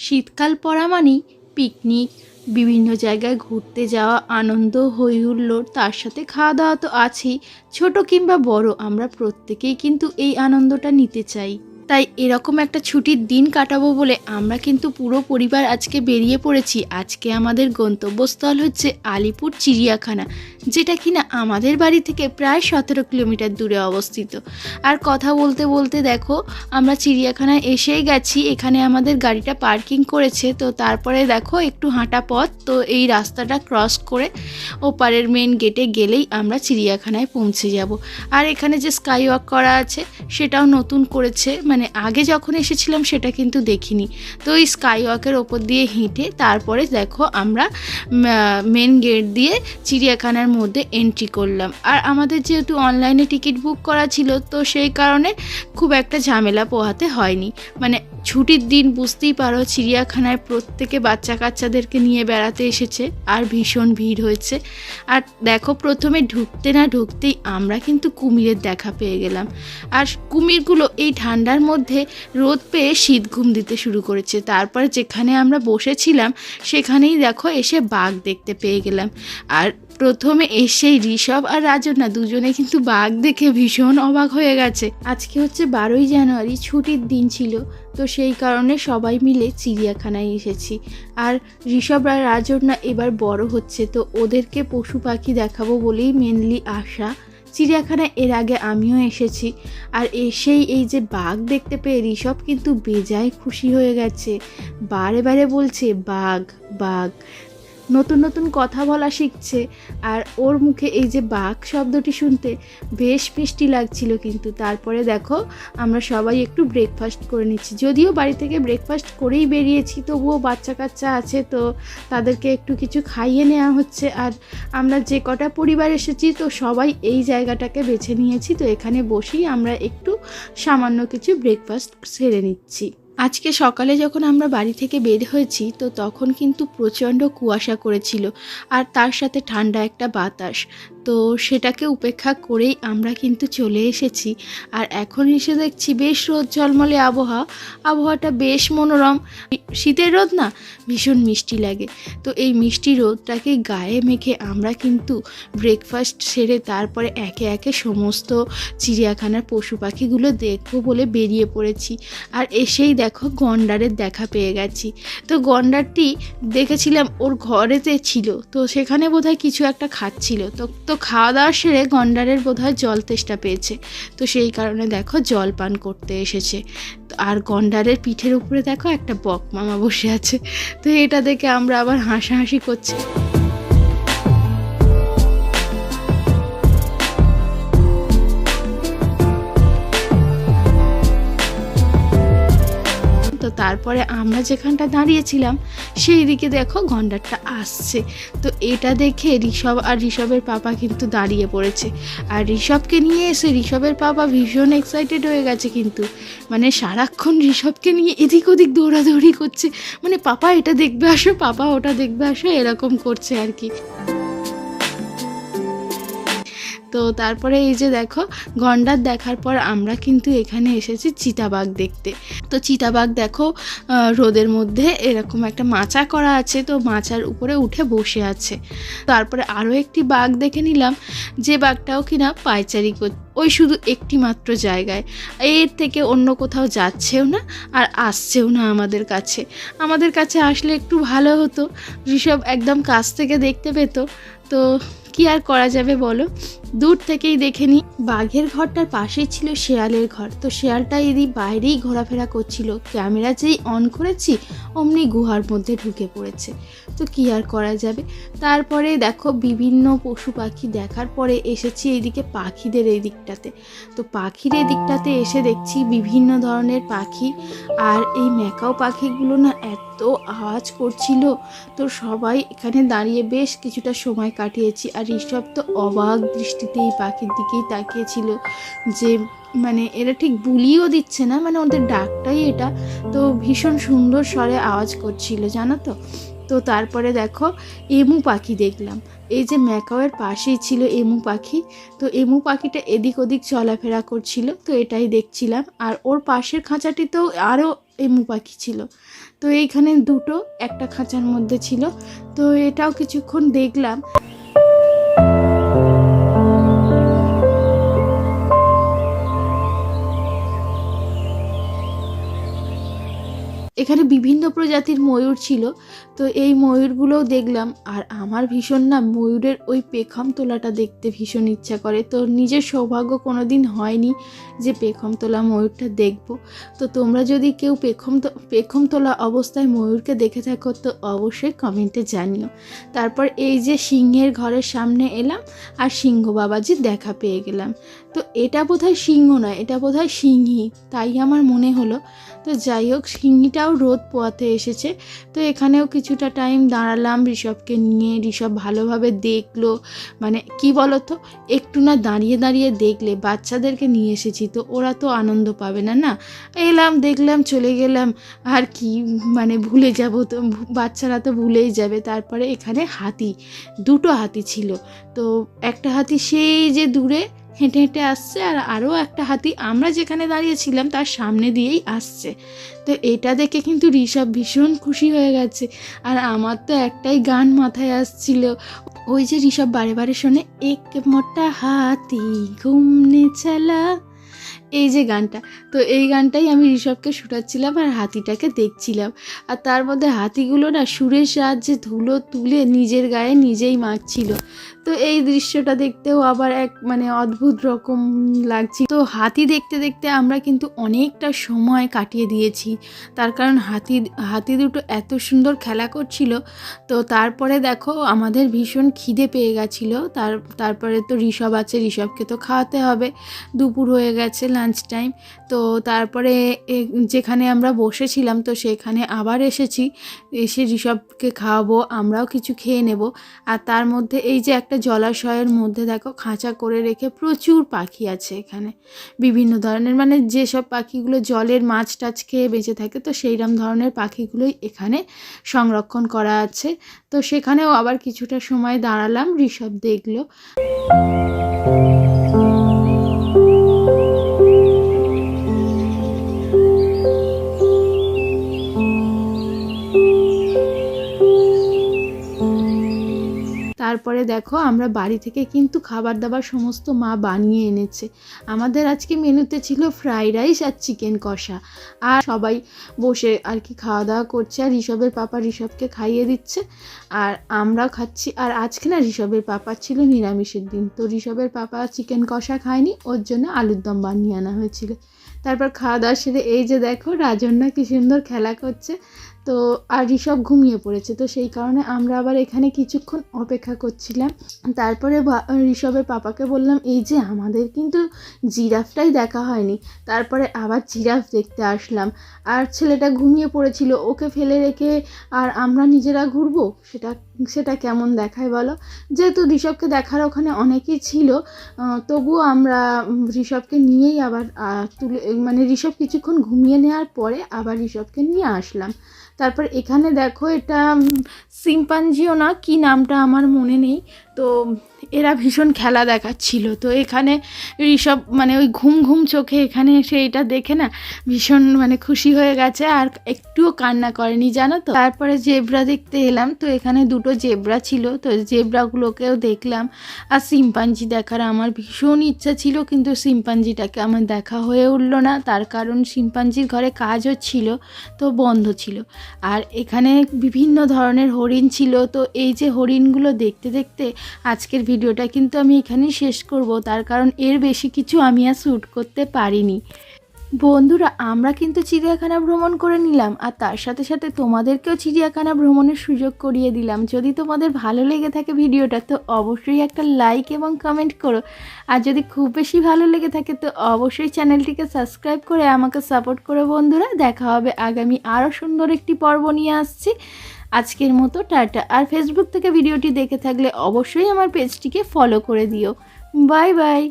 শীতকাল পড়া মানেই পিকনিক, বিভিন্ন জায়গায় ঘুরতে যাওয়া, আনন্দ হই হুল্লোড়, তার সাথে খাওয়া দাওয়া তো আছেই। ছোট কিংবা বড়, আমরা প্রত্যেকেই কিন্তু এই আনন্দটা নিতে চাই। তাই এরকম একটা ছুটির দিন কাটাবো বলে আমরা কিন্তু পুরো পরিবার আজকে বেরিয়ে পড়েছি। আজকে আমাদের গন্তব্যস্থল হচ্ছে আলিপুর চিড়িয়াখানা। যেটা কিনা আমাদের বাড়ি থেকে প্রায় সতেরো কিলোমিটার দূরে অবস্থিত। আর কথা বলতে বলতে দেখো, আমরা চিড়িয়াখানায় এসেই গেছি, এখানে আমাদের গাড়িটা পার্কিং করেছে, তো তারপরে দেখো একটু হাঁটা পথ, তো এই রাস্তাটা ক্রস করে ওপারের মেন গেটে গেলেই আমরা চিড়িয়াখানায় পৌঁছে যাব। আর এখানে যে স্কাই ওয়াক করা আছে, সেটাও নতুন করেছে মানে আগে যখন এসেছিলাম সেটা কিন্তু দেখিনি। তো এই স্কাই ওয়াকের ওপর দিয়ে হেঁটে তারপরে দেখো আমরা মেন গেট দিয়ে চিড়িয়াখানার মধ্যে এন্ট্রি করলাম। আর আমাদের যেহেতু অনলাইনে টিকিট বুক করা ছিল, তো সেই কারণে খুব একটা ঝামেলা পোহাতে হয়নি। মানে ছুটির দিন বুঝতেই পারো, চিড়িয়াখানায় প্রত্যেকে বাচ্চা কাচ্চাদেরকে নিয়ে বেড়াতে এসেছে, আর ভীষণ ভিড় হয়েছে। আর দেখো, প্রথমে ঢুকতে না ঢুকতেই আমরা কিন্তু কুমিরের দেখা পেয়ে গেলাম। আর কুমিরগুলো এই ঠান্ডার মধ্যে রোদ পেয়ে শীত ঘুম দিতে শুরু করেছে। তারপর যেখানে আমরা বসেছিলাম, সেখানেই দেখো এসে বাঘ দেখতে পেয়ে গেলাম। আর প্রথমে এসেই ঋষভ আর রাজনা দুজনে কিন্তু বাঘ দেখে ভীষণ অবাক হয়ে গেছে। আজকে হচ্ছে বারোই জানুয়ারি, ছুটির দিন ছিল, তো সেই কারণে সবাই মিলে চিড়িয়াখানায় এসেছি। আর ঋষভ আর রাজনা এবার বড় হচ্ছে, তো ওদেরকে পশু পাখি দেখাবো বলেই মেনলি আশা। চিড়িয়াখানায় এর আগে আমিও এসেছি, আর এসেই এই যে বাঘ দেখতে পেয়ে ঋষভ কিন্তু বেজায় খুশি হয়ে গেছে। বারে বারে বলছে, বাঘ বাঘ। নতুন নতুন কথা বলা শিখছে। আর ওর মুখে এই যে বাঘ শব্দটি শুনতে বেশ মিষ্টি লাগছিল কিন্তু। তারপরে দেখো, আমরা সবাই একটু ব্রেকফাস্ট করে নিচ্ছি। যদিও বাড়ি থেকে ব্রেকফাস্ট করেই বেরিয়েছি, তবুও বাচ্চা কাচ্চা আছে তো তাদেরকে একটু কিছু খাইয়ে নেওয়া হচ্ছে। আর আমরা যে কটা পরিবার এসেছি তো সবাই এই জায়গাটাকে বেছে নিয়েছি। তো এখানে বসেই আমরা একটু সামান্য কিছু ব্রেকফাস্ট সেরে নিচ্ছি। আজকে সকালে যখন আমরা বাড়ি থেকে বের হয়েছি, তো তখন কিন্তু প্রচণ্ড কুয়াশা করেছিল, আর তার সাথে ঠান্ডা একটা বাতাস। তো সেটাকে উপেক্ষা করেই আমরা কিন্তু চলে এসেছি। আর এখন এসে দেখছি বেশ রোদ ঝলমলে আবহাওয়া। আবহাওয়াটা বেশ মনোরম। শীতের রোদ না, ভীষণ মিষ্টি লাগে। তো এই মিষ্টি রোদটাকে গায়ে মেখে আমরা কিন্তু ব্রেকফাস্ট সেরে তারপরে একে একে সমস্ত চিড়িয়াখানার পশু পাখিগুলো দেখব বলে বেরিয়ে পড়েছি। আর এসেই দেখো গন্ডারের দেখা পেয়ে গেছি। তো গন্ডারটি দেখেছিলাম ওর ঘরেতে ছিল। তো সেখানে বোধহয় কিছু একটা খাচ্ছিল। তো তো খাওয়া দাওয়া সেরে গন্ডারের বোধহয় জল তেষ্টা পেয়েছে। তো সেই কারণে দেখো জল পান করতে এসেছে। আর গন্ডারের পিঠের উপরে দেখো একটা বক মামা বসে আছে। তো এটা দেখে আমরা আবার হাসাহাসি করছি। তারপরে আমরা যেখানটা দাঁড়িয়েছিলাম, সেই দিকে দেখো গন্ডারটা আসছে। তো এটা দেখে ঋষভ আর ঋষভের পাপা কিন্তু দাঁড়িয়ে পড়েছে। আর ঋষভকে নিয়ে এসে ঋষভের পাপা ভীষণ এক্সাইটেড হয়ে গেছে কিন্তু। মানে সারাক্ষণ ঋষভকে নিয়ে এদিক ওদিক দৌড়াদৌড়ি করছে। মানে পাপা এটা দেখবে আসো, পাপা ওটা দেখবে আসো, এরকম করছে আর কি। তো তারপরে এই যে দেখো, গন্ডার দেখার পর আমরা কিন্তু এখানে এসেছি চিতাবাঘ দেখতে। তো চিতাবাঘ দেখো রোদের মধ্যে এরকম একটা মাচা করা আছে, তো মাচার উপরে উঠে বসে আছে। তারপরে আরও একটি বাঘ দেখে নিলাম, যে বাঘটাও কিনা পায়চারি কর, ওই শুধু একটি মাত্র জায়গায়। এর থেকে অন্য কোথাও যাচ্ছেও না, আর আসছেও না আমাদের কাছে। আমাদের কাছে আসলে একটু ভালো হতো, যেসব একদম কাছ থেকে দেখতে পেত। তো কি আর করা যাবে বলো? দূর থেকেই দেখে নি, বাঘের ঘরটার পাশেই ছিল শেয়ালের ঘর। তো শেয়ালটা এদি বাইরেই ঘোরাফেরা করছিল। ক্যামেরা যেই অন করেছি, অমনি গুহার মধ্যে ঢুকে পড়েছে। তো কি আর করা যাবে? তারপরে দেখো, বিভিন্ন পশু পাখি দেখার পরে এসেছি এইদিকে পাখিদের এই দিকটাতে তো পাখির এই দিকটাতে এসে দেখছি বিভিন্ন ধরনের পাখি। আর এই ম্যাকাও পাখিগুলো না এত আওয়াজ করছিল। তো সবাই এখানে দাঁড়িয়ে বেশ কিছুটা সময় কাটিয়েছি। আর ঋষভ তো অবাক দৃষ্টিতে এই পাখির দিকেই তাকিয়েছিল যে মানে এরা ঠিক বুলিও দিচ্ছে না মানে ওদের ডাকটাই এটা। তো ভীষণ সুন্দর স্বরে আওয়াজ করছিল, জানো তো? তো তারপরে দেখো, এমু পাখি দেখলাম। এই যে ম্যাকাওয়ের পাশেই ছিল এমু পাখি। তো এমু পাখিটা এদিক ওদিক চলাফেরা করছিল, তো এটাই দেখছিলাম। আর ওর পাশের খাঁচাটিতেও আরও এমু পাখি ছিল। তো এইখানে দুটো, একটা খাঁচার মধ্যে ছিল। তো এটাও কিছুক্ষণ দেখলাম। এখানে বিভিন্ন প্রজাতির ময়ূর ছিল, তো এই ময়ূরগুলোও দেখলাম। আর আমার ভীষণ না ময়ূরের ওই পেখম তোলাটা দেখতে ভীষণ ইচ্ছা করে। তো নিজের সৌভাগ্য কোনো দিন হয়নি যে পেখম তোলা ময়ূরটা দেখব। তো তোমরা যদি কেউ পেখম পেখম তোলা অবস্থায় ময়ূরকে দেখে থাকো, তো অবশ্যই কমেন্টে জানিও। তারপর এই যে সিংহের ঘরের সামনে এলাম আর সিংহ বাবাজির দেখা পেয়ে গেলাম। তো এটা বোধহয় সিংহ নয়, এটা বোধহয় সিংহী, তাই আমার মনে হলো। তো যাই হোক, সিংহীটাও রোদ পোয়াতে এসেছে। তো এখানেও কিছুটা টাইম দাঁড়ালাম ঋষভকে নিয়ে। ঋষভ ভালোভাবে দেখল মানে কি বলতো? একটু না দাঁড়িয়ে দাঁড়িয়ে দেখলে বাচ্চাদেরকে নিয়ে এসেছি, তো ওরা তো আনন্দ পাবে না না? এলাম, দেখলাম, চলে গেলাম। আর কি মানে ভুলে যাব তো, বাচ্চারা তো ভুলেই যাবে। তারপরে এখানে হাতি, দুটো হাতি ছিল। তো একটা হাতি সেই যে দূরে হেঁটে হেঁটে আসছে আর আরও একটা হাতি আমরা যেখানে দাঁড়িয়েছিলাম তার সামনে দিয়েই আসছে। তো এটা দেখে কিন্তু ঋষভ ভীষণ খুশি হয়ে গেছে। আর আমার তো একটাই গান মাথায় আসছিল। ওই যে ঋষভ বারে বারে শোনে, এক মোটা হাতি, ঘুমনে চালা এই যে গানটা, তো এই গানটাই আমি ঋষভকে শুটাচ্ছিলাম আর হাতিটাকে দেখছিলাম। আর তার মধ্যে হাতিগুলো না সুরের সাহায্যে ধুলো তুলে নিজের গায়ে নিজেই মাখছিল। তো এই দৃশ্যটা দেখতেও আবার এক মানে অদ্ভুত রকম লাগছে তো হাতি দেখতে দেখতে আমরা কিন্তু অনেকটা সময় কাটিয়ে দিয়েছি। তার কারণ হাতি হাতি দুটো এত সুন্দর খেলা করছিল। তো তারপরে দেখো আমাদের ভীষণ খিদে পেয়ে গেছিল। তার, তারপরে তো ঋষভ আছে, ঋষভকে তো খাওয়াতে হবে। দুপুর হয়ে গেছে লাঞ্চ টাইম তো তারপরে যেখানে আমরা বসেছিলাম, তো সেখানে আবার এসেছি। এসে ঋষভকে খাওয়াবো, আমরাও কিছু খেয়ে নেব। আর তার মধ্যে এই যে একটা জলাশয়ের মধ্যে দেখো, খাঁচা করে রেখে প্রচুর পাখি আছে এখানে। বিভিন্ন ধরনের মানে যেসব পাখিগুলো জলের মাছ টাছ খেয়ে বেঁচে থাকে, তো সেইরকম ধরনের পাখিগুলোই এখানে সংরক্ষণ করা আছে। তো সেখানেও আবার কিছুটা সময় দাঁড়ালাম, ঋষভ দেখল। তারপরে দেখো আমরা বাড়ি থেকে কিন্তু খাবার দাবার সমস্ত মা বানিয়ে এনেছে। আমাদের আজকে মেনুতে ছিল ফ্রাইড রাইস আর চিকেন কষা। আর সবাই বসে আর কি খাওয়া দাওয়া করছে আর ঋষভের পাপা ঋষভকে খাইয়ে দিচ্ছে। আর আমরা খাচ্ছি। আর আজকে না ঋষভের পাপার ছিল নিরামিষের দিন। তো ঋষভের পাপা চিকেন কষা খায়নি, ওর জন্য আলুর দম বানিয়ে আনা হয়েছিল। তারপর খাওয়া দাওয়া সেরে এই যে দেখো রাজন্যা কি সুন্দর খেলা করছে। তো আর ঋষভ ঘুমিয়ে পড়েছে। তো সেই কারণে আমরা আবার এখানে কিছুক্ষণ অপেক্ষা করছিলাম। তারপরে ঋষভের পাপাকে বললাম, এই যে আমাদের কিন্তু জিরাফটাই দেখা হয়নি। তারপরে আবার জিরাফ দেখতে আসলাম। আর ছেলেটা ঘুমিয়ে পড়েছিল। ওকে ফেলে রেখে আর আমরা নিজেরা ঘুরবো? সেটা সেটা কেমন দেখায় বলো? যেহেতু ঋষভকে দেখার ওখানে অনেকেই ছিল তবুও আমরা ঋষভকে নিয়েই আবার তুলে মানে ঋষভ কিছুক্ষণ ঘুমিয়ে নেওয়ার পরে আবার ঋষভকে নিয়ে আসলাম। তারপর এখানে দেখো এটা সিম্পাঞ্জিও না কি নামটা আমার মনে নেই। তো এরা ভীষণ খেলা দেখাচ্ছিল। তো এখানে ঋষভ মানে ওই ঘুম ঘুম চোখে এখানে এসে এটা দেখে না ভীষণ মানে খুশি হয়ে গেছে আর একটুও কান্না করেনি, জানো তো? তারপরে জেব্রা দেখতে এলাম, তো এখানে দুটো জেব্রা ছিল, তো জেব্রাগুলোকেও দেখলাম। আর সিম্পাঞ্জি দেখার আমার ভীষণ ইচ্ছা ছিল, কিন্তু সিম্পাঞ্জিটাকে আমার দেখা হয়ে উঠল না। তার কারণ সিম্পাঞ্জির ঘরে কাজ হচ্ছিল তো বন্ধ ছিল। আর এখানে বিভিন্ন ধরনের হরিণ ছিল, তো এই যে হরিণগুলো দেখতে দেখতে আজকের ভিডিওটা কিন্তু আমি এখানেই শেষ করব। তার কারণ এর বেশি কিছু আমি আর শ্যুট করতে পারিনি। বন্ধুরা, আমরা কিন্তু চিড়িয়াখানা ভ্রমণ করে নিলাম আর তার সাথে সাথে তোমাদেরকেও চিড়িয়াখানা ভ্রমণের সুযোগ করিয়ে দিলাম। যদি তোমাদের ভালো লেগে থাকে ভিডিওটা, তো অবশ্যই একটা লাইক এবং কমেন্ট করো। আর যদি খুব বেশি ভালো লেগে থাকে, তো অবশ্যই চ্যানেলটিকে সাবস্ক্রাইব করে আমাকে সাপোর্ট করো বন্ধুরা। দেখা হবে আগামী আরও সুন্দর একটি পর্ব নিয়ে আসছি। আজকের মতো, টাটা। আর ফেসবুক থেকে ভিডিওটি দেখে থাকলে অবশ্যই আমার পেজটিকে ফলো করে দিও। Bye bye